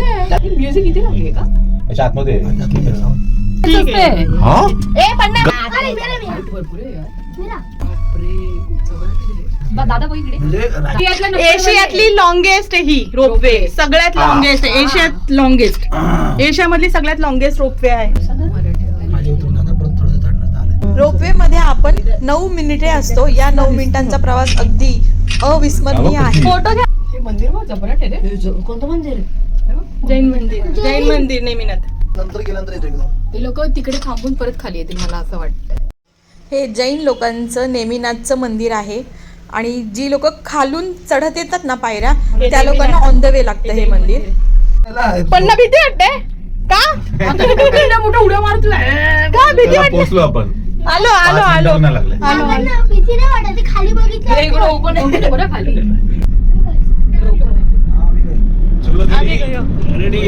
है म्युझिक इथे लागली का अच्छा आतमध्ये. हा? इकडे एशियातला लॉंगेस्ट ही रोपवे. सगळ्यात. लॉंगेस्ट एशियात लॉंगेस्ट एशियामधली सगळ्यात लॉंगेस्ट रोपवे आहे. आपण नऊ मिनिटे असतो. या नऊ मिनिटांचा प्रवास अगदी अविस्मरणीय आहे. फोटो घ्या. हे मंदिर जबराट आहे कोणतं मंदिर जैन मंदिर जैन मंदिर नेमिनाथ. नंतर गेल्यानंतर येतो एकदम हे लोक तिकडे थांबून परत खाली येतील मला असं वाटतं हे जैन लोकांचं नेमिनाथचं मंदिर आहे. आणि जी लोक खालून चढत येतात ना पायऱ्या त्या लोकांना ऑन द वे लागतं हे मंदिर. पण ना भीती वाटते? का? मोठा उड्या मारतोय? का भीती वाटते? पोहोचलो आपण. आलो आलो आलो मिनिटं नाही लागले. आलो खाली बघितलं. खाली. रेडी